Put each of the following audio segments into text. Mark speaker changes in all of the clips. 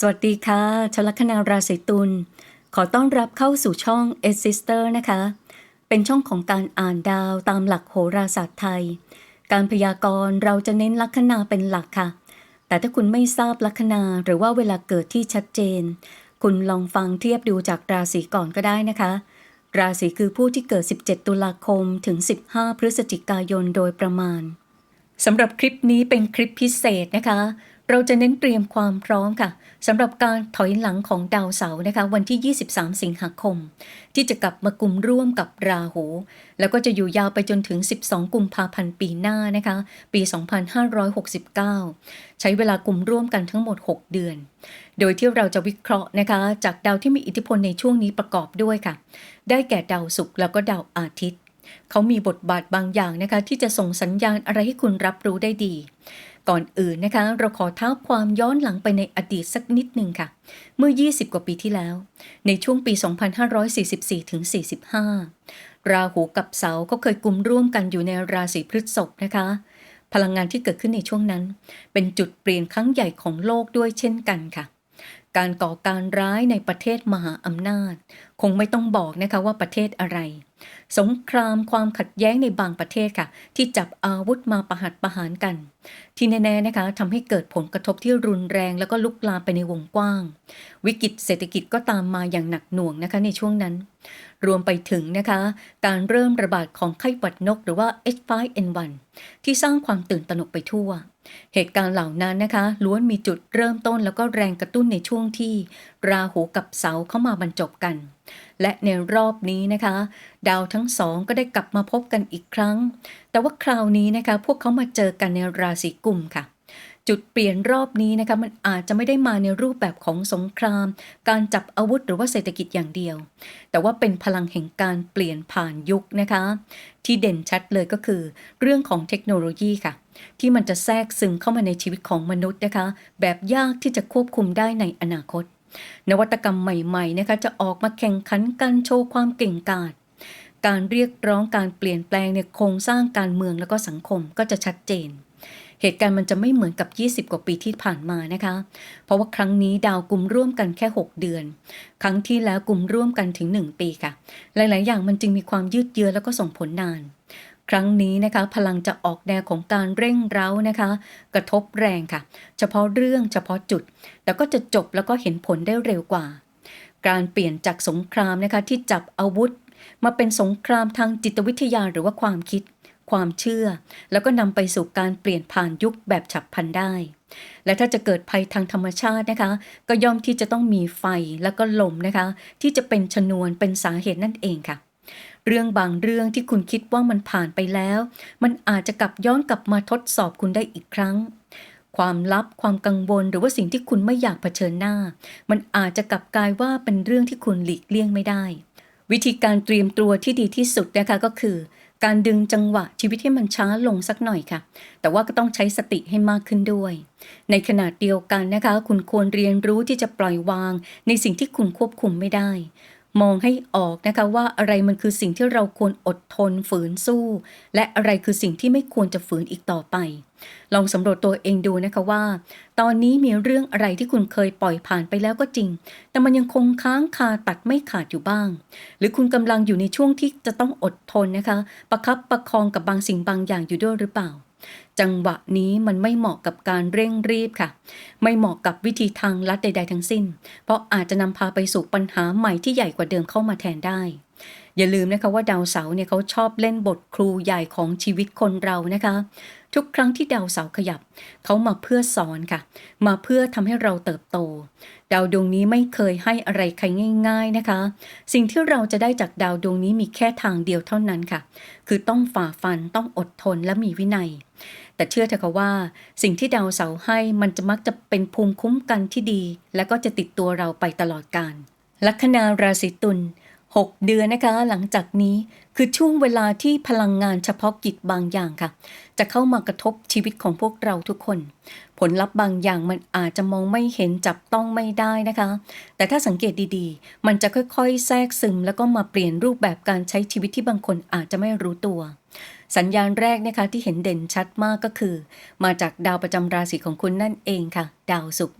Speaker 1: สวัสดีค่ะชลัคนาราศีตุล ขอต้อนรับเข้าสู่ช่อง e s i s t e r นะคะ เป็นช่องของการอ่านดาวตามหลักโหราศาสตร์ไทย การพยากรณ์เราจะเน้นลัคนาเป็นหลักค่ะ แต่ถ้าคุณไม่ทราบลัคนาหรือว่าเวลาเกิดที่ชัดเจน คุณลองฟังเทียบดูจากราศีก่อนก็ได้นะคะ ราศีคือผู้ที่เกิด 17 ตุลาคมถึง 15 พฤศจิกายนโดยประมาณสำหรับคลิปนี้เป็นคลิปพิเศษนะคะ เราจะเน้นเตรียมความพร้อมค่ะสำหรับการถอยหลังของดาวเสาร์นะคะ วันที่ 23 สิงหาคม ที่จะกลับมากลุ่มร่วมกับราหู แล้วก็จะอยู่ยาวไปจนถึง 12 กุมภาพันธ์ปีหน้านะคะ ปี 2569 ใช้เวลากลุ่มร่วมกันทั้งหมด 6 เดือน โดยที่เราจะวิเคราะห์นะคะ จากดาวที่มีอิทธิพลในช่วงนี้ประกอบด้วยค่ะ ได้แก่ดาวศุกร์แล้วก็ดาวอาทิตย์ เขามีบทบาทบางอย่างนะคะ ที่จะส่งสัญญาณอะไรให้คุณรับรู้ได้ดี ก่อนอื่นนะคะเราขอเท้าความย้อนหลังไปในอดีตสักนิดหนึ่งค่ะ เมื่อ 20 กว่าปีที่แล้ว ในช่วงปี 2544ถึง45 ราหูกับเสาก็เคยกลุ่มร่วมกันอยู่ในราศีพฤษภนะคะ พลังงานที่เกิดขึ้นในช่วงนั้น เป็นจุดเปลี่ยนครั้งใหญ่ของโลกด้วยเช่นกันค่ะ การก่อการร้ายในประเทศมหาอำนาจ คงไม่ต้องบอกนะคะว่าประเทศอะไร สงครามความขัดแย้งในบางประเทศค่ะ ที่จับอาวุธมาประหัตประหารกัน ที่แน่ๆนะคะทำให้เกิดผลกระทบที่รุนแรงแล้วก็ลุกลามไปในวงกว้าง วิกฤตเศรษฐกิจก็ตามมาอย่างหนักหน่วงนะคะในช่วงนั้น รวมไปถึงนะคะ การเริ่มระบาดของไข้หวัดนกหรือว่า H5N1 ที่สร้างความตื่นตระหนกไปทั่ว เหตุการณ์เหล่านั้นนะคะ ล้วนมีจุดเริ่มต้นแล้วก็แรงกระตุ้นในช่วงที่ ราหูกับเสาเข้ามาบรรจบกัน และในรอบนี้นะคะ ดาวทั้งสองก็ได้กลับมาพบกันอีกครั้ง แต่ว่าคราวนี้นะคะ พวกเขามาเจอกันในราศีกุมค่ะ จุดเปลี่ยนรอบนี้นะคะมันอาจจะไม่ได้มาในรูปแบบของสงคราม การจับอาวุธหรือว่าเศรษฐกิจอย่างเดียว แต่ว่าเป็นพลังแห่งการเปลี่ยนผ่านยุคนะคะ ที่เด่นชัดเลยก็คือ เรื่องของเทคโนโลยีค่ะ ที่มันจะแทรกซึมเข้ามาในชีวิตของมนุษย์นะคะ แบบยากที่จะควบคุมได้ในอนาคต นวัตกรรมใหม่ๆนะคะจะออกมาแข่งขันกันโชว์ความเก่งกาจการเรียกร้องการเปลี่ยนแปลงในโครงสร้างการเมืองแล้วก็สังคมก็จะชัดเจน เหตุการณ์มันจะไม่เหมือนกับ 20 กว่าปีที่ผ่านมานะคะ เพราะว่าครั้งนี้ดาวกลุ่มร่วมกันแค่ 6 เดือน ครั้งที่แล้วกลุ่มร่วมกันถึง 1 ปีค่ะ หลาย ๆ อย่างมันจึงมีความยืดเยื้อแล้วก็ส่งผลนาน ครั้งนี้นะคะพลังจะออกแนวของการเร่งเร้านะคะ กระทบแรงค่ะ เฉพาะเรื่องเฉพาะจุด แต่ก็จะจบแล้วก็เห็นผลได้เร็วกว่า การเปลี่ยนจากสงครามนะคะที่จับอาวุธ มาเป็นสงครามทางจิตวิทยาหรือว่าความคิด ความเชื่อ แล้วก็นำไปสู่การเปลี่ยนผ่านยุคแบบฉับพลันได้ และถ้าจะเกิดภัยทางธรรมชาตินะคะ ก็ย่อมที่จะต้องมีไฟแล้วก็ลมนะคะ ที่จะเป็นชนวนเป็นสาเหตุนั่นเองค่ะเรื่องบางเรื่องที่คุณคิดว่ามันผ่านไปแล้ว มันอาจจะกลับย้อนกลับมาทดสอบคุณได้อีกครั้ง ความลับความกังวลหรือว่าสิ่งที่คุณไม่อยากเผชิญหน้า มันอาจจะกลับกลายว่าเป็นเรื่องที่คุณหลีกเลี่ยงไม่ได้ วิธีการเตรียมตัวที่ดีที่สุดนะคะก็คือ การดึงจังหวะชีวิตให้มันช้าลงสักหน่อยค่ะ แต่ว่าก็ต้องใช้สติให้มากขึ้นด้วย ในขณะเดียวกันนะคะ คุณควรเรียนรู้ที่จะปล่อยวางในสิ่งที่คุณควบคุมไม่ได้ มองให้ออกนะคะว่าอะไรมันคือสิ่งที่เราควรอดทนฝืนสู้ และอะไรคือสิ่งที่ไม่ควรจะฝืนอีกต่อไป ลองสำรวจตัวเองดูนะคะว่า ตอนนี้มีเรื่องอะไรที่คุณเคยปล่อยผ่านไปแล้วก็จริง แต่มันยังคงค้างคาตัดไม่ขาดอยู่บ้าง หรือคุณกำลังอยู่ในช่วงที่จะต้องอดทนนะคะ ประคับประคองกับบางสิ่งบางอย่างอยู่ด้วยหรือเปล่า จังหวะนี้มันไม่เหมาะกับการเร่งรีบค่ะ ไม่เหมาะกับวิธีทางลัดใด ๆ ทั้งสิ้น เพราะอาจจะนำพาไปสู่ปัญหาใหม่ที่ใหญ่กว่าเดิมเข้ามาแทนได้ อย่าลืมนะคะว่าดาวเสาร์เนี่ยเขาชอบเล่นบทครูใหญ่ของชีวิตคนเรานะคะ ทุกครั้งที่ดาวเสาร์ขยับ เขามาเพื่อสอนค่ะ มาเพื่อทำให้เราเติบโต ดาวดวงนี้ไม่เคยให้อะไรใครง่าย ๆนะคะ สิ่งที่เราจะได้จากดาวดวงนี้มีแค่ทางเดียวเท่านั้นค่ะ คือต้องฝ่าฟันต้องอดทนและมีวินัย แต่เชื่อเถอะค่ะว่า สิ่งที่ดาวเสาร์ให้มันจะมักจะเป็นภูมิคุ้มกันที่ดี และก็จะติดตัวเราไปตลอดกาลลัคนาราศีตุล 6 เดือนนะคะหลังจากนี้คือช่วงเวลาที่พลังงานเฉพาะกิจบางอย่างค่ะ จะเข้ามากระทบชีวิตของพวกเราทุกคน ผลลัพธ์บางอย่างมันอาจจะมองไม่เห็นจับต้องไม่ได้นะคะ แต่ถ้าสังเกตดีๆ มันจะค่อยๆ แทรกซึม แล้วก็มาเปลี่ยนรูปแบบการใช้ชีวิตที่บางคนอาจจะไม่รู้ตัว สัญญาณแรกนะคะที่เห็นเด่นชัดมากก็คือ มาจากดาวประจำราศีของคุณนั่นเองค่ะ ดาวศุกร์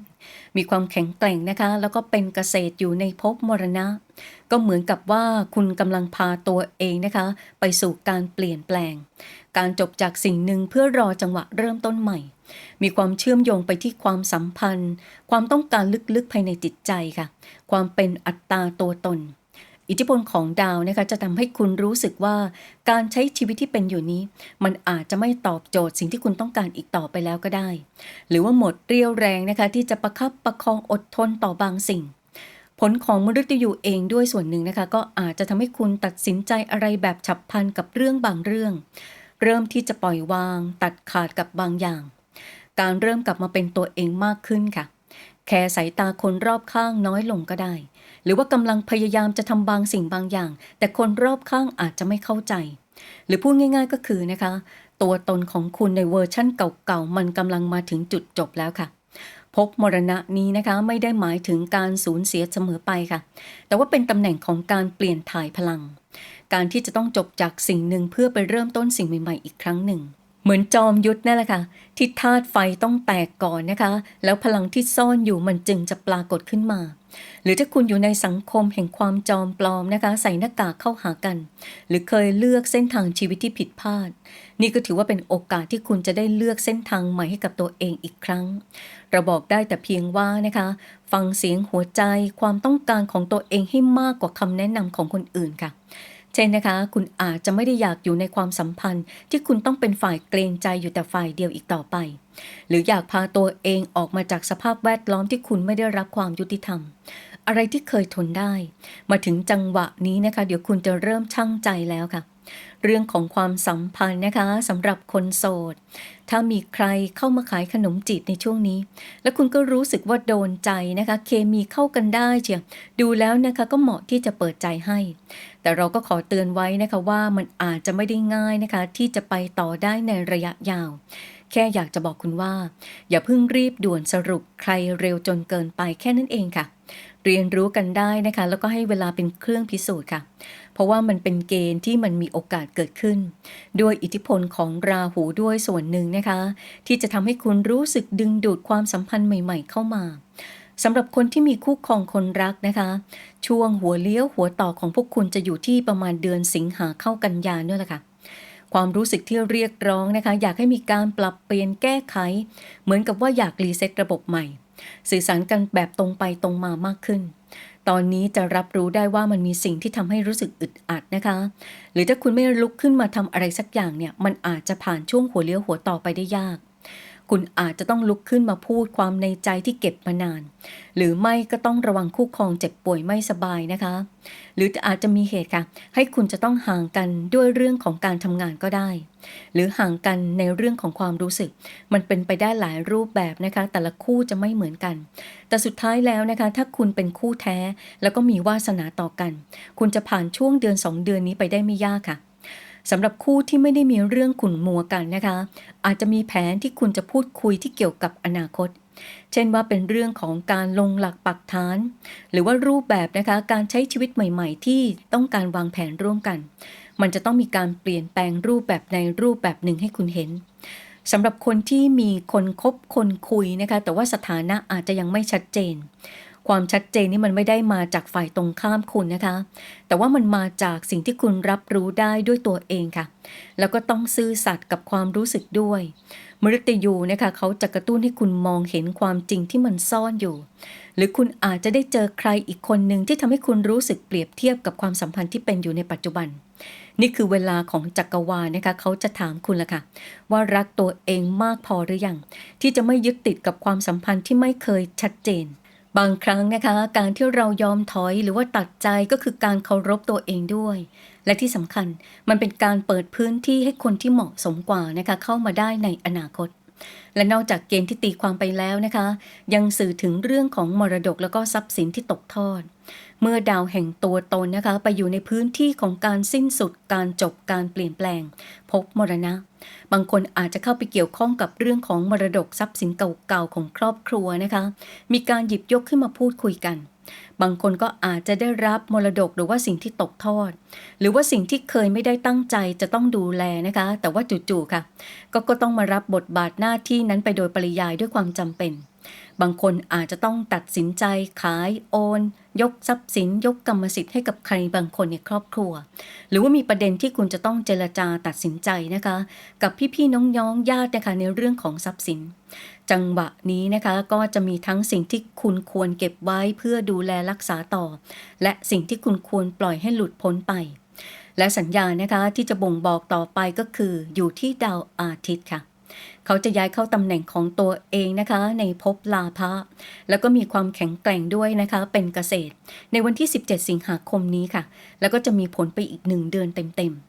Speaker 1: มีความแข็งแกร่งนะคะ แล้วก็เป็นเกษตรอยู่ในภพมรณะ ก็เหมือนกับว่าคุณกำลังพาตัวเองนะคะ ไปสู่การเปลี่ยนแปลง การจบจากสิ่งหนึ่งเพื่อรอจังหวะเริ่มต้นใหม่ มีความเชื่อมโยงไปที่ความสัมพันธ์ ความต้องการลึกๆภายในจิตใจค่ะ ความเป็นอัตตาตัวตน อิทธิพลของดาวนะคะจะทำให้คุณรู้สึกว่าการใช้ชีวิตที่เป็นอยู่นี้ มันอาจจะไม่ตอบโจทย์สิ่งที่คุณต้องการอีกต่อไปแล้วก็ได้ หรือว่าหมดเรี่ยวแรงนะคะที่จะประคับประคองอดทนต่อบางสิ่ง ผลของมฤตยูเองด้วยส่วนหนึ่งนะคะ ก็อาจจะทำให้คุณตัดสินใจอะไรแบบฉับพลันกับเรื่องบางเรื่อง เริ่มที่จะปล่อยวาง ตัดขาดกับบางอย่าง การเริ่มกลับมาเป็นตัวเองมากขึ้นค่ะแค่สายตาคนรอบข้างน้อยลงก็ได้ รือว่ากำลังพยายามจะทำบางสิ่งบางอย่าง แต่คนรอบข้างอาจจะไม่เข้าใจ หรือพูดง่าย ๆก็คือนะคะ ตัวตนของคุณในเวอร์ชั่นเก่าๆมันกำลังมาถึงจุดจบแล้วค่ะ พบมรณะนี้นะคะไม่ได้หมายถึงการสูญเสียเสมอไปค่ะ แต่ว่าเป็นตำแหน่งของการเปลี่ยนถ่ายพลัง การที่จะต้องจบจากสิ่งหนึ่งเพื่อไปเริ่มต้นสิ่งใหม่ๆอีกครั้งหนึ่ง เหมือนจอมยุทธนั่นแหละค่ะที่ธาตุไฟต้องแตกก่อนนะคะ แล้วพลังที่ซ่อนอยู่มันจึงจะปรากฏขึ้นมา หรือถ้าคุณอยู่ในสังคมแห่งความจอมปลอมนะคะ ใส่หน้ากากเข้าหากัน หรือเคยเลือกเส้นทางชีวิตที่ผิดพลาด นี่ก็ถือว่าเป็นโอกาสที่คุณจะได้เลือกเส้นทางใหม่ให้กับตัวเองอีกครั้ง เราบอกได้แต่เพียงว่านะคะ ฟังเสียงหัวใจความต้องการของตัวเองให้มากกว่าคำแนะนำของคนอื่นค่ะ ช่นนะคะ คุณอาจจะไม่ได้อยากอยู่ในความสัมพันธ์ ที่คุณต้องเป็นฝ่ายเกรงใจอยู่แต่ฝ่ายเดียวอีกต่อไป หรืออยากพาตัวเองออกมาจากสภาพแวดล้อมที่คุณไม่ได้รับความยุติธรรม อะไรที่เคยทนได้ มาถึงจังหวะนี้นะคะ เดี๋ยวคุณจะเริ่มชั่งใจแล้วค่ะ เรื่องของความสัมพันธ์นะคะสำหรับคนโสด ถ้ามีใครเข้ามาขายขนมจีบในช่วงนี้ แล้วคุณก็รู้สึกว่าโดนใจนะคะ เคมีเข้ากันได้เชียวดูแล้วนะคะก็เหมาะที่จะเปิดใจให้ แต่เราก็ขอเตือนไว้นะคะว่ามันอาจจะไม่ได้ง่ายนะคะ ที่จะไปต่อได้ในระยะยาวแค่อยากจะบอกคุณว่า อย่าเพิ่งรีบด่วนสรุปใครเร็วจนเกินไปแค่นั้นเองค่ะ เรียนรู้กันได้นะคะ แล้วก็ให้เวลาเป็นเครื่องพิสูจน์ค่ะ เพราะว่ามันเป็นเกณฑ์ที่มันมีโอกาสเกิดขึ้น ด้วยอิทธิพลของราหูด้วยส่วนหนึ่งนะคะ ที่จะทำให้คุณรู้สึกดึงดูดความสัมพันธ์ใหม่ ๆ เข้ามาสำหรับคนที่มีคู่ครองคนรักนะคะ ช่วงหัวเลี้ยวหัวต่อของพวกคุณจะอยู่ที่ประมาณเดือนสิงหาเข้ากันยาเนี่ยแหละค่ะความรู้สึกที่เรียกร้องนะคะ อยากให้มีการปรับเปลี่ยนแก้ไข เหมือนกับว่าอยากรีเซ็ตระบบใหม่ สื่อสารกันแบบตรงไปตรงมามากขึ้น ตอนนี้จะรับรู้ได้ว่ามันมีสิ่งที่ทำให้รู้สึกอึดอัดนะคะ หรือถ้าคุณไม่ลุกขึ้นมาทำอะไรสักอย่างเนี่ย มันอาจจะผ่านช่วงหัวเลี้ยวหัวต่อไปได้ยาก คุณอาจจะต้องลุกขึ้นมาพูดความในใจที่เก็บมานาน หรือไม่ก็ต้องระวังคู่ครองเจ็บป่วยไม่สบายนะคะ หรืออาจจะมีเหตุค่ะ ให้คุณจะต้องห่างกันด้วยเรื่องของการทำงานก็ได้ หรือห่างกันในเรื่องของความรู้สึก มันเป็นไปได้หลายรูปแบบนะคะ แต่ละคู่จะไม่เหมือนกัน แต่สุดท้ายแล้วนะคะ ถ้าคุณเป็นคู่แท้แล้วก็มีวาสนาต่อกัน คุณจะผ่านช่วงเดือน 2 เดือนนี้ไปได้ไม่ยากค่ะ สำหรับคู่ที่ไม่ได้มีเรื่องขุ่นมัวกันนะคะ อาจจะมีแผนที่คุณจะพูดคุยที่เกี่ยวกับอนาคต เช่นว่าเป็นเรื่องของการลงหลักปักฐาน หรือว่ารูปแบบนะคะการใช้ชีวิตใหม่ ๆ ที่ต้องการวางแผนร่วมกัน มันจะต้องมีการเปลี่ยนแปลงรูปแบบในรูปแบบหนึ่งให้คุณเห็นสำหรับคนที่มีคนคบคนคุยนะคะ แต่ว่าสถานะอาจจะยังไม่ชัดเจน ความชัดเจนนี่มันไม่ได้มาจากฝ่ายตรงข้ามคุณนะคะ แต่ว่ามันมาจากสิ่งที่คุณรับรู้ได้ด้วยตัวเองค่ะ แล้วก็ต้องซื่อสัตย์กับความรู้สึกด้วย มฤตยูนะคะเขาจะกระตุ้นให้คุณมองเห็นความจริงที่มันซ่อนอยู่ หรือคุณอาจจะได้เจอใครอีกคนหนึ่งที่ทำให้คุณรู้สึกเปรียบเทียบกับความสัมพันธ์ที่เป็นอยู่ในปัจจุบันนี่คือเวลาของจักรวาลนะคะเขาจะถามคุณละค่ะ ว่ารักตัวเองมากพอหรือยัง ที่จะไม่ยึดติดกับความสัมพันธ์ที่ไม่เคยชัดเจน บางครั้งนะคะ การที่เรายอมถอยหรือว่าตัดใจก็คือการเคารพตัวเองด้วย และที่สำคัญมันเป็นการเปิดพื้นที่ให้คนที่เหมาะสมกว่านะคะเข้ามาได้ในอนาคต และนอกจากเกณฑ์ที่ตีความไปแล้วนะคะ ยังสื่อถึงเรื่องของมรดกแล้วก็ทรัพย์สินที่ตกทอด เมื่อดาวแห่งตัวตนนะคะ ไปอยู่ในพื้นที่ของการสิ้นสุดการจบการเปลี่ยนแปลง พบมรณะ บางคนอาจจะเข้าไปเกี่ยวข้องกับเรื่องของมรดกทรัพย์สินเก่าๆของครอบครัวนะคะ มีการหยิบยกขึ้นมาพูดคุยกัน บางคนก็อาจจะได้รับมรดกหรือว่าสิ่งที่ตกทอด หรือว่าสิ่งที่เคยไม่ได้ตั้งใจจะต้องดูแลนะคะ แต่ว่าจู่ๆค่ะก็ก็ต้องมารับบทบาทหน้าที่นั้นไปโดยปริยายด้วยความจำเป็น บางคนอาจจะต้องตัดสินใจขายโอน ยกทรัพย์สิน ยกกรรมสิทธิ์ให้กับใครบางคนในครอบครัว หรือว่ามีประเด็นที่คุณจะต้องเจรจาตัดสินใจนะคะ กับพี่ๆน้องๆญาตินะคะในเรื่องของทรัพย์สิน จังหวะนี้นะคะก็จะมีทั้งสิ่งที่คุณควรเก็บไว้เพื่อดูแลรักษาต่อ และสิ่งที่คุณควรปล่อยให้หลุดพ้นไป และสัญญาณนะคะที่จะบ่งบอกต่อไปก็คืออยู่ที่ดาวอาทิตย์ค่ะ เขาจะย้ายเข้าตำแหน่งของตัวเองนะคะ ในภพลาภะแล้วก็มีความแข็งแกร่งด้วยนะคะ เป็นเกษตร ในวันที่ 17 สิงหาคมนี้ค่ะ แล้วก็จะมีผลไปอีกหนึ่งเดือนเต็มๆ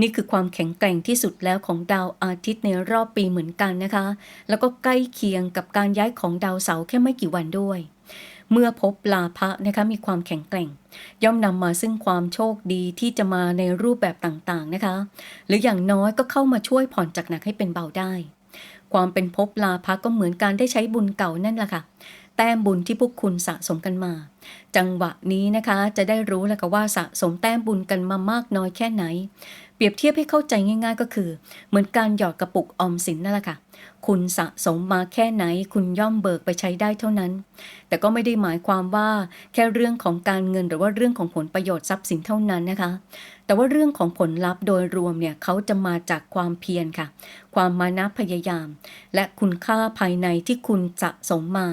Speaker 1: นี่คือความแข็งแกร่งที่สุดแล้วของดาวอาทิตย์ในรอบปีเหมือนกันนะคะ แล้วก็ใกล้เคียงกับการย้ายของดาวเสาร์แค่ไม่กี่วันด้วย เมื่อพบลาภะนะคะมีความแข็งแกร่ง ย่อมนำมาซึ่งความโชคดีที่จะมาในรูปแบบต่างๆนะคะ หรืออย่างน้อยก็เข้ามาช่วยผ่อนจากหนักให้เป็นเบาได้ ความเป็นภพลาภะก็เหมือนการได้ใช้บุญเก่านั่นแหละค่ะ แต้มบุญที่พวกคุณสะสมกันมา จังหวะนี้นะคะจะได้รู้แล้วค่ะว่าสะสมแต้มบุญกันมามากน้อยแค่ไหน เปรียบเทียบให้เข้าใจง่าย ๆ ก็คือ เหมือนการหยอดกระปุกออมสินนั่นแหละค่ะ คุณสะสมมาแค่ไหน คุณย่อมเบิกไปใช้ได้เท่านั้น แต่ก็ไม่ได้หมายความว่าแค่เรื่องของการเงินหรือว่าเรื่องของผลประโยชน์ทรัพย์สินเท่านั้นนะคะ แต่ว่าเรื่องของผลลัพธ์โดยรวมเนี่ยเขาจะมาจากความเพียรค่ะ ความมานะพยายาม และคุณค่าภายในที่คุณสะสมมา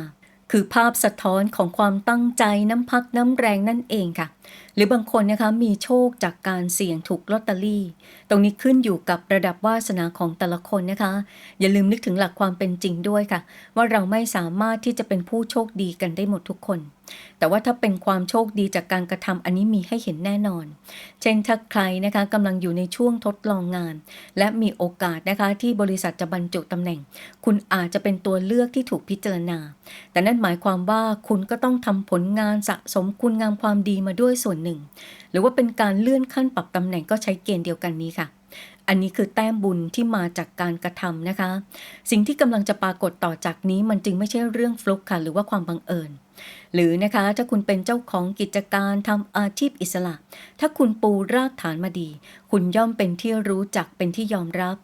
Speaker 1: คือภาพสะท้อนของความตั้งใจน้ำพักน้ำแรงนั่นเองค่ะ หรือบางคนนะคะมีโชคจากการเสี่ยงถูกลอตเตอรี่ ตรงนี้ขึ้นอยู่กับระดับวาสนาของแต่ละคนนะคะ อย่าลืมนึกถึงหลักความเป็นจริงด้วยค่ะ ว่าเราไม่สามารถที่จะเป็นผู้โชคดีกันได้หมดทุกคน แต่ว่าถ้าเป็นความโชคดีจากการกระทำอันนี้มีให้เห็นแน่นอน เช่นถ้าใครนะคะกำลังอยู่ในช่วงทดลองงาน และมีโอกาสนะคะที่บริษัทจะบรรจุตำแหน่ง คุณอาจจะเป็นตัวเลือกที่ถูกพิจารณา แต่นั่นหมายความว่าคุณก็ต้องทำผลงานสะสมคุณงามความดีมาด้วยส่วนหนึ่งหรือว่าเป็นการเลื่อนขั้นปรับตำแหน่งก็ใช้เกณฑ์เดียวกันนี้ค่ะ อันนี้คือแต้มบุญที่มาจากการกระทำนะคะ สิ่งที่กำลังจะปรากฏต่อจากนี้มันจึงไม่ใช่เรื่องฟลุกค่ะ หรือว่าความบังเอิญ หรือนะคะถ้าคุณเป็นเจ้าของกิจการทำอาชีพอิสระ ถ้าคุณปูรากฐานมาดี คุณย่อมเป็นที่รู้จักเป็นที่ยอมรับ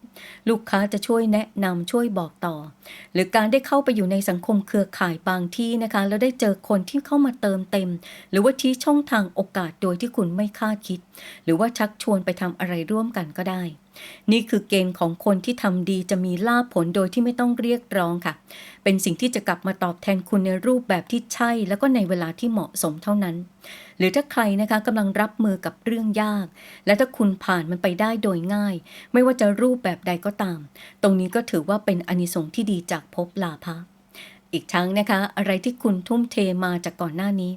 Speaker 1: ลูกค้าจะช่วยแนะนำช่วยบอกต่อ หรือการได้เข้าไปอยู่ในสังคมเครือข่ายบางที่นะคะ แล้วได้เจอคนที่เข้ามาเติมเต็ม หรือว่าชี้ช่องทางโอกาสโดยที่คุณไม่คาดคิด หรือว่าชักชวนไปทำอะไรร่วมกันก็ได้ นี่คือเกณฑ์ของคนที่ทำดีจะมีลาภผลโดยที่ไม่ต้องเรียกร้องค่ะ เป็นสิ่งที่จะกลับมาตอบแทนคุณในรูปแบบที่ใช่ แล้วก็ในเวลาที่เหมาะสมเท่านั้น หรือถ้าใครนะคะกำลังรับมือกับเรื่องยาก และถ้าคุณผ่านมันไปได้โดยง่าย ไม่ว่าจะรูปแบบใดก็ตาม ตรงนี้ก็ถือว่าเป็นอนิสงส์ที่ดีจากภพลาภะอีกทั้งนะคะ อะไรที่คุณทุ่มเทมาจากก่อนหน้านี้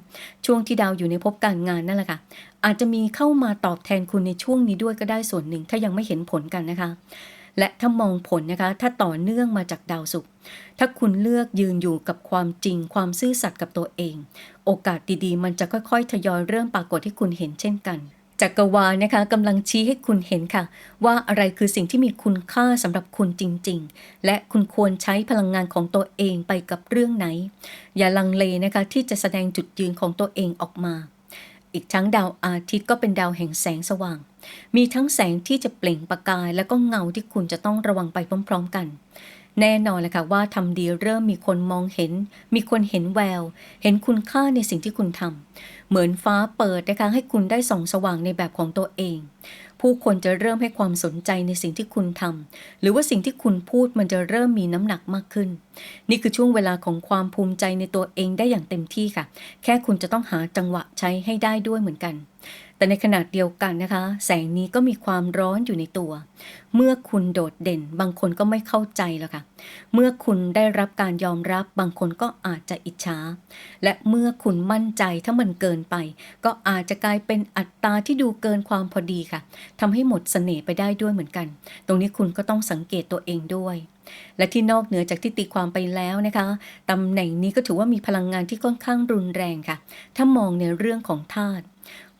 Speaker 1: ช่วงที่ดาวอยู่ในภพการงานนั่นแหละค่ะ อาจจะมีเข้ามาตอบแทนคุณในช่วงนี้ด้วยก็ได้ส่วนหนึ่ง ถ้ายังไม่เห็นผลกันนะคะ และถ้ามองผลนะคะ ถ้าต่อเนื่องมาจากดาวศุกร์ถ้าคุณเลือกยืนอยู่กับความจริง ความซื่อสัตย์กับตัวเอง โอกาสดีๆ มันจะค่อยๆ ทยอยเริ่มปรากฏให้คุณเห็นเช่นกันจักรวาลนะคะกำลังชี้ให้คุณเห็นค่ะ ว่าอะไรคือสิ่งที่มีคุณค่าสำหรับคุณจริง ๆ และคุณควรใช้พลังงานของตัวเองไปกับเรื่องไหน อย่าลังเลนะคะที่จะแสดงจุดยืนของตัวเองออกมา อีกทั้งดาวอาทิตย์ก็เป็นดาวแห่งแสงสว่าง มีทั้งแสงที่จะเปล่งประกาย และก็เงาที่คุณจะต้องระวังไปพร้อม ๆ กัน แน่นอนเลยค่ะว่าทำดีเริ่มมีคนมองเห็น มีคนเห็นแวว เห็นคุณค่าในสิ่งที่คุณทำเหมือนฟ้าเปิดนะคะให้คุณได้ส่องสว่างในแบบของตัวเอง ผู้คนจะเริ่มให้ความสนใจในสิ่งที่คุณทำหรือว่าสิ่งที่คุณพูดมันจะเริ่มมีน้ำหนักมากขึ้น นี่คือช่วงเวลาของความภูมิใจในตัวเองได้อย่างเต็มที่ค่ะ แค่คุณจะต้องหาจังหวะใช้ให้ได้ด้วยเหมือนกัน แต่ในขณะเดียวกันนะคะ แสงนี้ก็มีความร้อนอยู่ในตัว เมื่อคุณโดดเด่น บางคนก็ไม่เข้าใจแล้วค่ะ เมื่อคุณได้รับการยอมรับบางคนก็อาจจะอิจฉา และเมื่อคุณมั่นใจถ้ามันเกินไป ก็อาจจะกลายเป็นอัตราที่ดูเกินความพอดีค่ะทำให้หมดเสน่ห์ไปได้ด้วยเหมือนกัน ตรงนี้คุณก็ต้องสังเกตตัวเองด้วยและที่นอกเหนือจากที่ตีความไปแล้วนะคะตำแหน่งนี้ก็ถือว่ามีพลังงานที่ค่อนข้างรุนแรงค่ะ ถ้ามองในเรื่องของธาตุ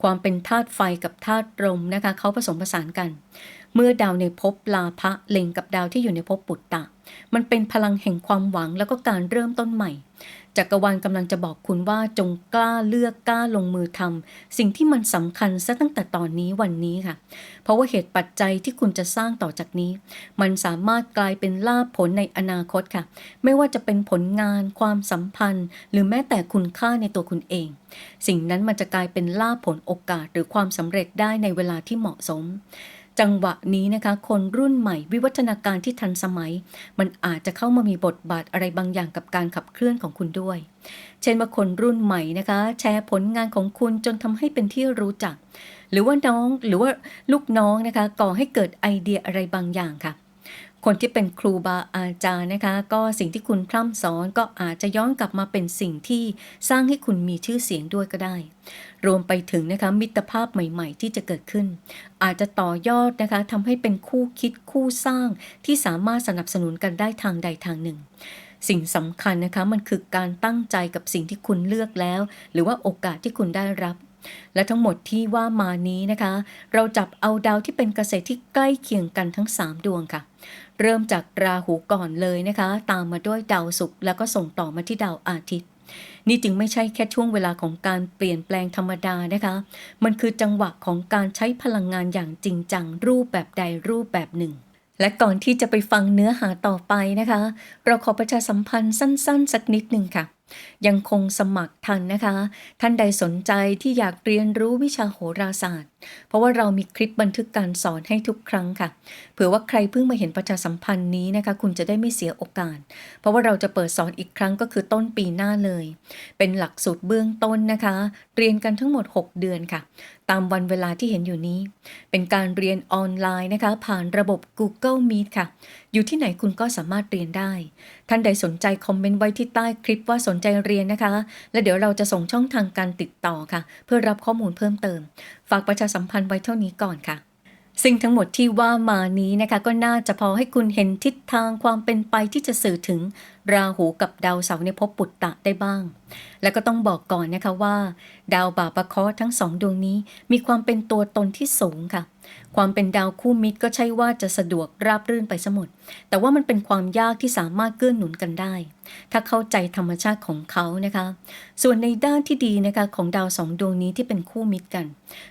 Speaker 1: ความเป็นธาตุไฟกับธาตุลมนะคะเขาผสมผสานกัน เมื่อดาวในภพลาภะเล็งกับดาวที่อยู่ในภพปุตตะ มันเป็นพลังแห่งความหวังแล้วก็การเริ่มต้นใหม่ จักรวาลกำลังจะบอกคุณว่าจงกล้าเลือกกล้าลงมือทำสิ่งที่มันสำคัญซะตั้งแต่ตอนนี้วันนี้ค่ะ เพราะว่าเหตุปัจจัยที่คุณจะสร้างต่อจากนี้ มันสามารถกลายเป็นลาภผลในอนาคตค่ะ ไม่ว่าจะเป็นผลงาน ความสัมพันธ์ หรือแม้แต่คุณค่าในตัวคุณเอง สิ่งนั้นมันจะกลายเป็นลาภผลโอกาสหรือความสำเร็จได้ในเวลาที่เหมาะสม จังหวะนี้นะคะคนรุ่นใหม่วิวัฒนาการที่ทันสมัย มันอาจจะเข้ามามีบทบาทอะไรบางอย่างกับการขับเคลื่อนของคุณด้วย เช่นว่าคนรุ่นใหม่นะคะ แชร์ผลงานของคุณจนทำให้เป็นที่รู้จัก หรือว่าน้องหรือว่าลูกน้องนะคะก่อให้เกิดไอเดียอะไรบางอย่างค่ะคนที่เป็นครูบาอาจารย์นะคะ ก็สิ่งที่คุณพร่ำสอนก็อาจจะย้อนกลับมาเป็นสิ่งที่สร้างให้คุณมีชื่อเสียงด้วยก็ได้ รวมไปถึงนะคะมิตรภาพใหม่ ๆ ที่จะเกิดขึ้น อาจจะต่อยอดนะคะทำให้เป็นคู่คิดคู่สร้างที่สามารถสนับสนุนกันได้ทางใดทางหนึ่ง สิ่งสำคัญนะคะมันคือการตั้งใจกับสิ่งที่คุณเลือกแล้ว หรือว่าโอกาสที่คุณได้รับและทั้งหมดที่ว่ามานี้นะคะ เราจับเอาดาวที่เป็นเกษตรที่ใกล้เคียงกันทั้ง 3 ดวงค่ะ เริ่มจากราหูก่อนเลยนะคะ ตามมาด้วยดาวศุกร์แล้วก็ส่งต่อมาที่ดาวอาทิตย์ นี่จึงไม่ใช่แค่ช่วงเวลาของการเปลี่ยนแปลงธรรมดานะคะ มันคือจังหวะของการใช้พลังงานอย่างจริงจังรูปแบบใดรูปแบบหนึ่ง และก่อนที่จะไปฟังเนื้อหาต่อไปนะคะ เราขอประชาสัมพันธ์สั้นๆ สักนิดหนึ่งค่ะ ยังคงสมัครทันนะคะ ท่านใดสนใจที่อยากเรียนรู้วิชาโหราศาสตร์ เพราะว่าเรามีคลิปบันทึกการสอนให้ทุกครั้งค่ะ เผื่อว่าใครเพิ่งมาเห็นประชาสัมพันธ์นี้นะคะ คุณจะได้ไม่เสียโอกาส เพราะว่าเราจะเปิดสอนอีกครั้งก็คือต้นปีหน้าเลย เป็นหลักสูตรเบื้องต้นนะคะ เรียนกันทั้งหมด 6 เดือนค่ะ ตามวันเวลาที่เห็นอยู่นี้ เป็นการเรียนออนไลน์นะคะ ผ่านระบบ Google Meet ค่ะ อยู่ที่ไหนคุณก็สามารถเรียนได้ ท่านใดสนใจคอมเมนต์ไว้ที่ใต้คลิปว่าสนใจเรียนนะคะ และเดี๋ยวเราจะส่งช่องทางการติดต่อค่ะ เพื่อรับข้อมูลเพิ่มเติม ฝากประชาสัมพันธ์ไว้เท่านี้ก่อนค่ะสิ่งทั้งหมดที่ว่ามานี้นะคะก็น่าจะพอให้คุณเห็นทิศทางความเป็นไปที่จะสื่อถึงราหูกับดาวเสาร์ในภพปุตตะได้บ้าง แล้วก็ต้องบอกก่อนนะคะว่า ดาวบาปะเคราะห์ทั้งสองดวงนี้มีความเป็นตัวตนที่สูงค่ะ ความเป็นดาวคู่มิตรก็ใช่ว่าจะสะดวกราบรื่นไปสมด แต่ว่ามันเป็นความยากที่สามารถเกื้อหนุนกันได้ ถ้าเข้าใจธรรมชาติของเขานะคะ ส่วนในด้านที่ดีนะคะของดาวสองดวงนี้ที่เป็นคู่มิตรกัน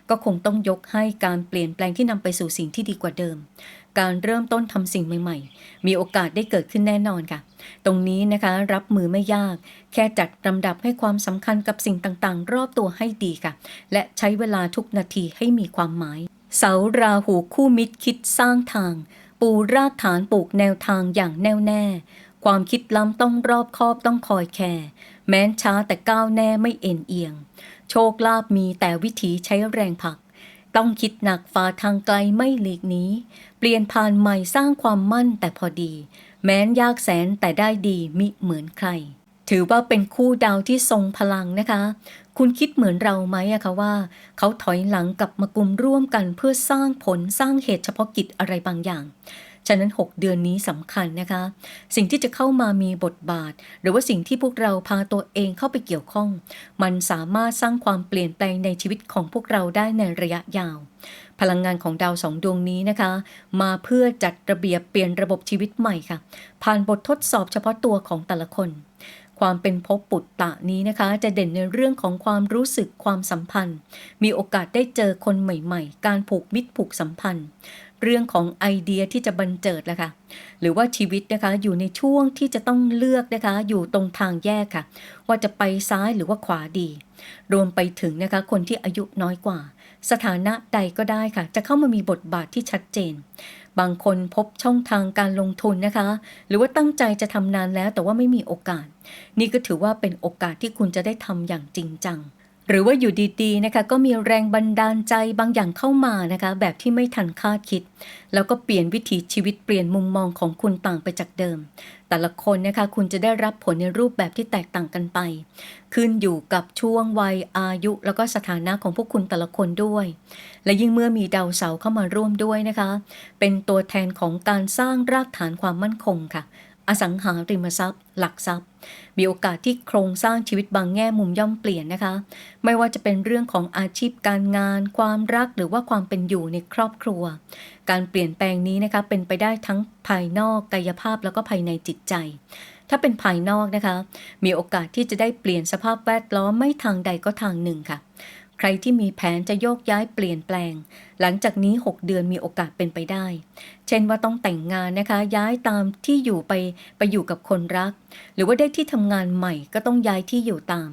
Speaker 1: ก็คงต้องยกให้การเปลี่ยนแปลงที่นำไปสู่สิ่งที่ดีกว่าเดิม การเริ่มต้นทำสิ่งใหม่ ๆ มีโอกาสได้เกิดขึ้นแน่นอนค่ะ ตรงนี้นะคะรับมือไม่ยาก แค่จัดลำดับให้ความสำคัญกับสิ่งต่างๆ รอบตัวให้ดีค่ะ และใช้เวลาทุกนาทีให้มีความหมาย เสาราหูคู่มิตรคิดสร้างทาง ปูรากฐานปลูกแนวทางอย่างแน่วแน่ ความคิดล้ำต้องรอบคอบต้องคอยแคร์แม้นช้าแต่ก้าวแน่ไม่เอ็นเอียง โชคลาภมีแต่วิถีใช้แรงผลัก ต้องคิดหนักฝ่าทางไกลไม่หลีกนี้ เปลี่ยนผ่านใหม่สร้างความมั่นแต่พอดี แม้นยากแสนแต่ได้ดีมิเหมือนใคร ถือว่าเป็นคู่ดาวที่ทรงพลังนะคะ คุณคิดเหมือนเราไหมอะคะว่า เขาถอยหลังกลับมากลุ่มร่วมกันเพื่อสร้างผลสร้างเหตุเฉพาะกิจอะไรบางอย่าง ฉะนั้น 6 เดือนนี้สำคัญนะคะ สิ่งที่จะเข้ามามีบทบาท หรือว่าสิ่งที่พวกเราพาตัวเองเข้าไปเกี่ยวข้อง มันสามารถสร้างความเปลี่ยนแปลงในชีวิตของพวกเราได้ในระยะยาวพลังงานของดาวสองดวงนี้นะคะ มาเพื่อจัดระเบียบเปลี่ยนระบบชีวิตใหม่ค่ะ ผ่านบททดสอบเฉพาะตัวของแต่ละคน ความเป็นภพปุตตะนี้นะคะ จะเด่นในเรื่องของความรู้สึกความสัมพันธ์ มีโอกาสได้เจอคนใหม่ๆ การผูกมิตรผูกสัมพันธ์ เรื่องของไอเดียที่จะบันเจิดแหละค่ะ หรือว่าชีวิตนะคะอยู่ในช่วงที่จะต้องเลือกนะคะ อยู่ตรงทางแยกค่ะ ว่าจะไปซ้ายหรือว่าขวาดี รวมไปถึงนะคะคนที่อายุน้อยกว่า สถานะใดก็ได้ค่ะ จะเข้ามามีบทบาทที่ชัดเจน บางคนพบช่องทางการลงทุนนะคะ หรือว่าตั้งใจจะทำนานแล้วแต่ว่าไม่มีโอกาส นี่ก็ถือว่าเป็นโอกาสที่คุณจะได้ทำอย่างจริงจัง หรือว่าอยู่ดีๆนะคะก็มีแรงบันดาลใจบางอย่างเข้ามานะคะ แบบที่ไม่ทันคาดคิด แล้วก็เปลี่ยนวิถีชีวิตเปลี่ยนมุมมองของคุณต่างไปจากเดิม แต่ละคนนะคะคุณจะได้รับผลในรูปแบบที่แตกต่างกันไป ขึ้นอยู่กับช่วงวัยอายุ แล้วก็สถานะของพวกคุณแต่ละคนด้วย และยิ่งเมื่อมีดาวเสาร์เข้ามาร่วมด้วยนะคะ เป็นตัวแทนของการสร้างรากฐานความมั่นคงค่ะ อสังหาริมทรัพย์ หลักทรัพย์ มีโอกาสที่โครงสร้างชีวิตบางแง่มุมย่อมเปลี่ยนนะคะ ไม่ว่าจะเป็นเรื่องของอาชีพการงาน ความรักหรือว่าความเป็นอยู่ในครอบครัว การเปลี่ยนแปลงนี้นะคะเป็นไปได้ทั้งภายนอกกายภาพแล้วก็ภายในจิตใจ ถ้าเป็นภายนอกนะคะ มีโอกาสที่จะได้เปลี่ยนสภาพแวดล้อมไม่ทางใดก็ทางหนึ่งค่ะ ใครที่มีแผนจะโยกย้ายเปลี่ยนแปลง หลังจากนี้ 6 เดือนมีโอกาสเป็นไปได้ เช่นว่าต้องแต่งงานนะคะ ย้ายตามที่อยู่ไปไปอยู่กับคนรัก หรือว่าได้ที่ทำงานใหม่ก็ต้องย้ายที่อยู่ตาม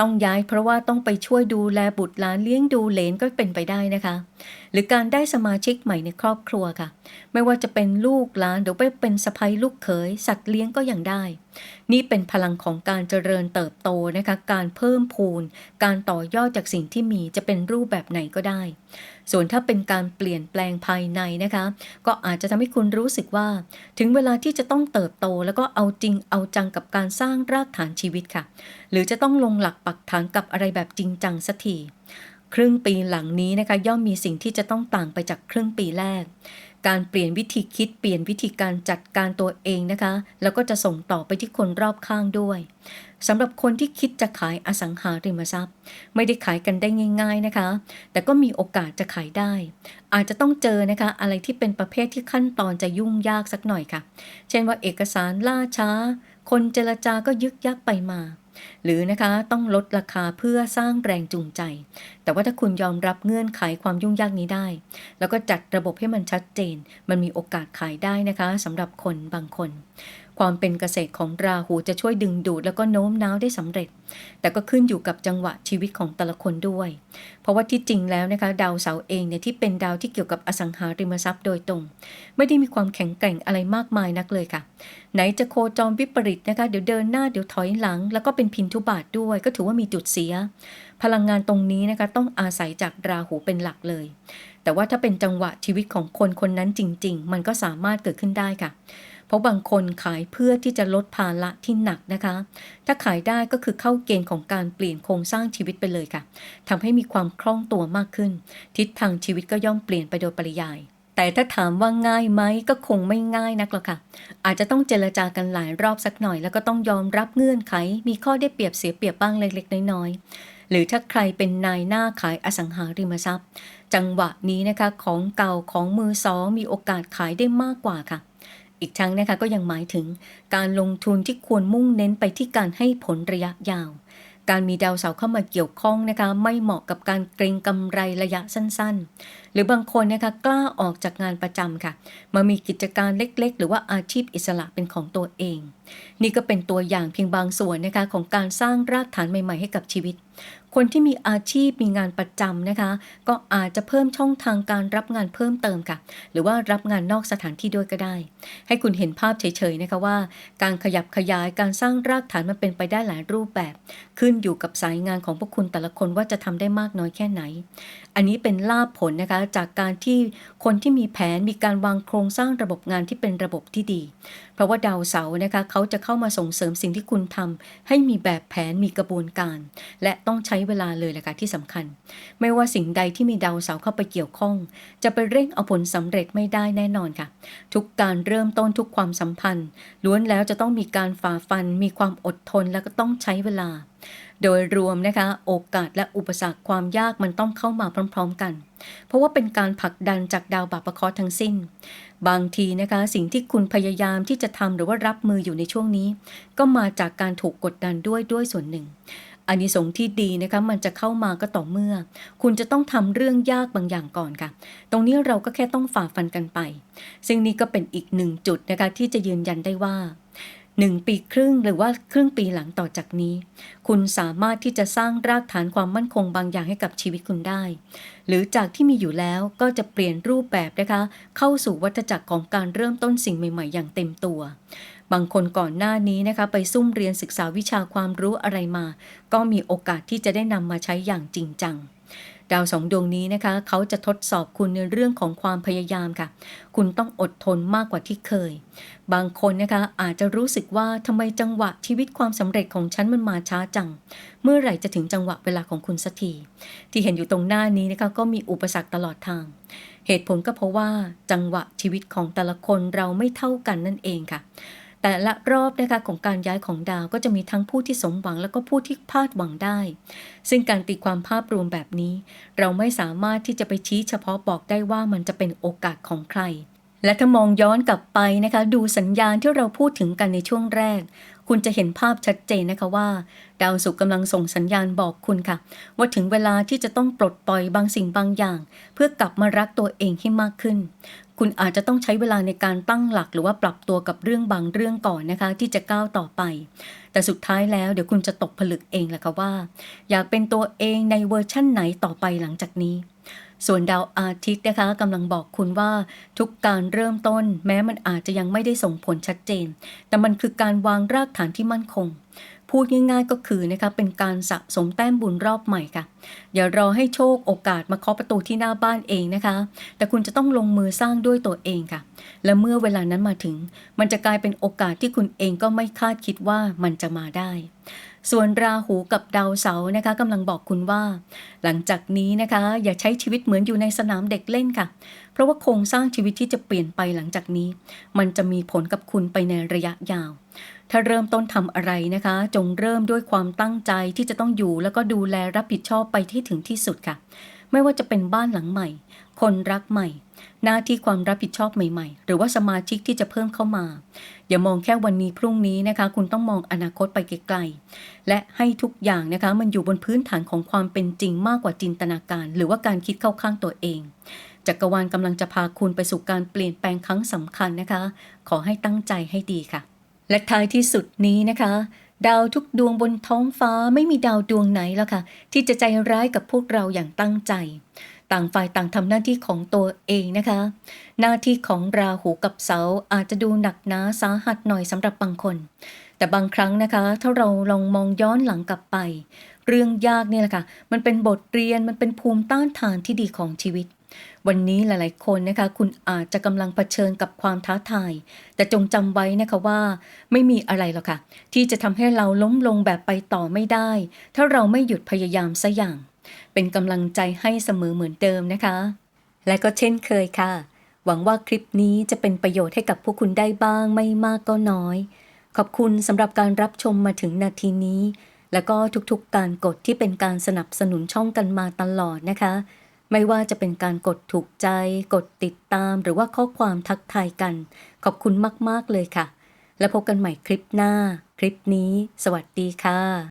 Speaker 1: ต้องย้ายเพราะว่าต้องไปช่วยดูแลบุตรหลานเลี้ยงดูเลนก็เป็นไปได้นะคะ หรือการได้สมาชิกใหม่ในครอบครัวค่ะ ไม่ว่าจะเป็นลูกหลานหรือไปเป็นสะใภ้ลูกเขยสัตว์เลี้ยงก็ยังได้ นี่เป็นพลังของการเจริญเติบโตนะคะ การเพิ่มพูน การต่อยอดจากสิ่งที่มีจะเป็นรูปแบบไหนก็ได้ ส่วนถ้าเป็นการเปลี่ยนแปลงภายในนะคะ ก็อาจจะทำให้คุณรู้สึกว่า ถึงเวลาที่จะต้องเติบโตแล้วก็เอาจริงเอาจังกับการสร้างรากฐานชีวิตค่ะ หรือจะต้องลงหลักปักฐานกับอะไรแบบจริงจังสักที ครึ่งปีหลังนี้นะคะย่อมมีสิ่งที่จะต้องต่างไปจากครึ่งปีแรก การเปลี่ยนวิธีคิดเปลี่ยนวิธีการจัดการตัวเองนะคะ แล้วก็จะส่งต่อไปที่คนรอบข้างด้วยสำหรับคนที่คิดจะขายอสังหาริมทรัพย์ ไม่ได้ขายกันได้ง่าย ๆนะคะ แต่ก็มีโอกาสจะขายได้ อาจจะต้องเจอนะคะ อะไรที่เป็นประเภทที่ขั้นตอนจะยุ่งยากสักหน่อยค่ะ เช่นว่าเอกสารล่าช้า คนเจรจาก็ยึกยักไปมา หรือนะคะต้องลดราคาเพื่อสร้างแรงจูงใจ แต่ว่าถ้าคุณยอมรับเงื่อนไขความยุ่งยากนี้ได้ แล้วก็จัดระบบให้มันชัดเจน มันมีโอกาสขายได้นะคะสำหรับคนบางคน ความเป็นเกษตรของราหูจะช่วยดึงดูดแล้วก็โน้มน้าวได้สำเร็จ แต่ก็ขึ้นอยู่กับจังหวะชีวิตของแต่ละคนด้วย เพราะว่าที่จริงแล้วนะคะดาวเสาร์เองเนี่ยที่เป็นดาวที่เกี่ยวกับอสังหาริมทรัพย์โดยตรง ไม่ได้มีความแข็งแกร่งอะไรมากมายนักเลยค่ะ ไหนจะโคจรวิปริตนะคะเดี๋ยวเดินหน้าเดี๋ยวถอยหลัง แล้วก็เป็นพินทุบาทด้วย ก็ถือว่ามีจุดเสีย พลังงานตรงนี้นะคะต้องอาศัยจากราหูเป็นหลักเลย แต่ว่าถ้าเป็นจังหวะชีวิตของคนคนนั้นจริง ๆ มันก็สามารถเกิดขึ้นได้ค่ะ เพราะบางคนขายเพื่อที่จะลดภาระที่หนักนะคะ ถ้าขายได้ก็คือเข้าเกณฑ์ของการเปลี่ยนโครงสร้างชีวิตไปเลยค่ะทำให้มีความคล่องตัวมากขึ้น ทิศทางชีวิตก็ย่อมเปลี่ยนไปโดยปริยาย แต่ถ้าถามว่าง่ายไหมก็คงไม่ง่ายนักหรอกค่ะ อาจจะต้องเจรจากันหลายรอบสักหน่อย แล้วก็ต้องยอมรับเงื่อนไข มีข้อได้เปรียบเสียเปรียบบ้างเล็กๆน้อยๆหรือถ้าใครเป็นนายหน้าขายอสังหาริมทรัพย์ จังหวะนี้นะคะของเก่าของมือสองมีโอกาสขายได้มากกว่าค่ะ อีกทั้งนะคะก็ยังหมายถึงการลงทุนที่ควรมุ่งเน้นไปที่การให้ผลระยะยาว การมีดาวเสาร์เข้ามาเกี่ยวข้องนะคะไม่เหมาะกับการเกรงกำไรระยะสั้นๆ หรือบางคนนะคะกล้าออกจากงานประจำค่ะ มามีกิจการเล็กๆ หรือว่าอาชีพอิสระเป็นของตัวเอง นี่ก็เป็นตัวอย่างเพียงบางส่วนนะคะของการสร้างรากฐานใหม่ๆให้กับชีวิต คนที่มีอาชีพมีงานประจำนะคะ ก็อาจจะเพิ่มช่องทางการรับงานเพิ่มเติมค่ะ หรือว่ารับงานนอกสถานที่ด้วยก็ได้ ให้คุณเห็นภาพเฉยๆนะคะว่า การขยับขยายการสร้างรากฐานมันเป็นไปได้หลายรูปแบบ ขึ้นอยู่กับสายงานของพวกคุณแต่ละคนว่าจะทำได้มากน้อยแค่ไหน อันนี้เป็นลาภผลนะคะจากการที่คนที่มีแผนมีการวางโครงสร้างระบบงานที่เป็นระบบที่ดี เพราะว่าดาวเสาร์นะคะเขาจะเข้ามาส่งเสริมสิ่งที่คุณทำให้มีแบบแผนมีกระบวนการ และต้องใช้เวลาเลยแหละค่ะที่สำคัญ ไม่ว่าสิ่งใดที่มีดาวเสาร์เข้าไปเกี่ยวข้อง จะไปเร่งเอาผลสำเร็จไม่ได้แน่นอนค่ะ ทุกการเริ่มต้นทุกความสัมพันธ์ ล้วนแล้วจะต้องมีการฝ่าฟัน มีความอดทนและก็ต้องใช้เวลา โดยรวมนะคะ โอกาสและอุปสรรคความยากมันต้องเข้ามาพร้อม ๆ กัน เพราะว่าเป็นการผลักดันจากดาวบาปะเคระห์ทั้งสิ้น บางทีนะคะ สิ่งที่คุณพยายามที่จะทำหรือว่ารับมืออยู่ในช่วงนี้ ก็มาจากการถูกกดดันด้วยด้วยส่วนหนึ่ง อันนี้สงส์ที่ดีนะคะมันจะเข้ามาก็ต่อเมื่อ คุณจะต้องทำเรื่องยากบางอย่างก่อนค่ะ ตรงนี้เราก็แค่ต้องฝ่าฟันกันไป ซึ่งนี่ก็เป็นอีกหนึ่งจุดนะคะที่จะยืนยันได้ว่าหนึ่งปีครึ่งหรือว่าครึ่งปีหลังต่อจากนี้ คุณสามารถที่จะสร้างรากฐานความมั่นคงบางอย่างให้กับชีวิตคุณได้ หรือจากที่มีอยู่แล้วก็จะเปลี่ยนรูปแบบนะคะ เข้าสู่วัฏจักรของการเริ่มต้นสิ่งใหม่ ๆ อย่างเต็มตัว บางคนก่อนหน้านี้นะคะไปซุ่มเรียนศึกษาวิชาความรู้อะไรมา ก็มีโอกาสที่จะได้นำมาใช้อย่างจริงจังดาวสองดวงนี้นะคะ เขาจะทดสอบคุณในเรื่องของความพยายามค่ะ คุณต้องอดทนมากกว่าที่เคย บางคนนะคะอาจจะรู้สึกว่าทำไมจังหวะชีวิตความสำเร็จของฉันมันมาช้าจัง เมื่อไหร่จะถึงจังหวะเวลาของคุณสักทีที่เห็นอยู่ตรงหน้านี้นะคะก็มีอุปสรรคตลอดทาง เหตุผลก็เพราะว่าจังหวะชีวิตของแต่ละคนเราไม่เท่ากันนั่นเองค่ะ แต่ละรอบนะคะของการย้ายของดาวก็จะมีทั้งผู้ที่สมหวังแล้วก็ผู้ที่พลาดหวังได้ ซึ่งการตีความภาพรวมแบบนี้ เราไม่สามารถที่จะไปชี้เฉพาะบอกได้ว่ามันจะเป็นโอกาสของใคร และถ้ามองย้อนกลับไปนะคะ ดูสัญญาณที่เราพูดถึงกันในช่วงแรก คุณจะเห็นภาพชัดเจนนะคะว่า ดาวศุกร์กำลังส่งสัญญาณบอกคุณค่ะ ว่าถึงเวลาที่จะต้องปลดปล่อยบางสิ่งบางอย่าง เพื่อกลับมารักตัวเองให้มากขึ้น คุณอาจจะต้องใช้เวลาในการตั้งหลัก หรือว่าปรับตัวกับเรื่องบางเรื่องก่อนนะคะ ที่จะก้าวต่อไป แต่สุดท้ายแล้วเดี๋ยวคุณจะตกผลึกเองแหละค่ะว่า อยากเป็นตัวเองในเวอร์ชั่นไหนต่อไปหลังจากนี้ ส่วนดาวอาทิตย์นะคะกำลังบอกคุณว่าทุกการเริ่มต้น แม้มันอาจจะยังไม่ได้ส่งผลชัดเจน แต่มันคือการวางรากฐานที่มั่นคง พูดง่ายๆก็คือนะคะเป็นการสะสมแต้มบุญรอบใหม่ค่ะอย่ารอให้โชคโอกาสมาเคาะประตูที่หน้าบ้านเองนะคะ แต่คุณจะต้องลงมือสร้างด้วยตัวเองค่ะ และเมื่อเวลานั้นมาถึง มันจะกลายเป็นโอกาสที่คุณเองก็ไม่คาดคิดว่ามันจะมาได้ ส่วนราหูกับดาวเสาร์นะคะกำลังบอกคุณว่า หลังจากนี้นะคะ อย่าใช้ชีวิตเหมือนอยู่ในสนามเด็กเล่นค่ะ เพราะว่าโครงสร้างชีวิตที่จะเปลี่ยนไปหลังจากนี้ มันจะมีผลกับคุณไปในระยะยาว ถ้าเริ่มต้นทำอะไรนะคะ จงเริ่มด้วยความตั้งใจที่จะต้องอยู่แล้วก็ดูแลรับผิดชอบไปที่ถึงที่สุดค่ะ ไม่ว่าจะเป็นบ้านหลังใหม่ คนรักใหม่ หน้าที่ความรับผิดชอบใหม่ๆ หรือว่าสมาชิกที่จะเพิ่มเข้ามา อย่ามองแค่วันนี้พรุ่งนี้นะคะ คุณต้องมองอนาคตไปไกลๆและให้ทุกอย่างนะคะ มันอยู่บนพื้นฐานของความเป็นจริงมากกว่าจินตนาการ หรือว่าการคิดเข้าข้างตัวเองจักรวาลกำลังจะพาคุณไปสู่การเปลี่ยนแปลงครั้งสำคัญนะคะ ขอให้ตั้งใจให้ดีค่ะ และท้ายที่สุดนี้นะคะ ดาวทุกดวงบนท้องฟ้าไม่มีดาวดวงไหนแล้วค่ะ ที่จะใจร้ายกับพวกเราอย่างตั้งใจ ต่างฝ่ายต่างทำหน้าที่ของตัวเองนะคะ หน้าที่ของราหูกับเสาอาจจะดูหนักหนาสาหัสหน่อยสำหรับบางคน แต่บางครั้งนะคะ ถ้าเราลองมองย้อนหลังกลับไป เรื่องยากเนี่ยแหละค่ะมันเป็นบทเรียนมันเป็นภูมิต้านทานที่ดีของชีวิต วันนี้หลายๆ คนนะคะคุณอาจจะกำลังเผชิญกับความท้าทาย แต่จงจำไว้นะคะว่า ไม่มีอะไรหรอกค่ะ ที่จะทำให้เราล้มลงแบบไปต่อไม่ได้ ถ้าเราไม่หยุดพยายามสัอย่าง เป็นกำลังใจให้เสมอเหมือนเดิมนะคะ และก็เช่นเคยค่ะ หวังว่าคลิปนี้จะเป็นประโยชน์ให้กับพวกคุณได้บ้างไม่มากก็น้อย ขอบคุณสำหรับการรับชมมาถึงนาทีนี้ แล้วก็ทุกๆการกดที่เป็นการสนับสนุนช่องกันมาตลอดนะคะ ไม่ว่าจะเป็นการกดถูกใจ กดติดตาม หรือว่าข้อความทักทายกัน ขอบคุณมาก ๆ เลยค่ะ และพบกันใหม่คลิปหน้า คลิปนี้ สวัสดีค่ะ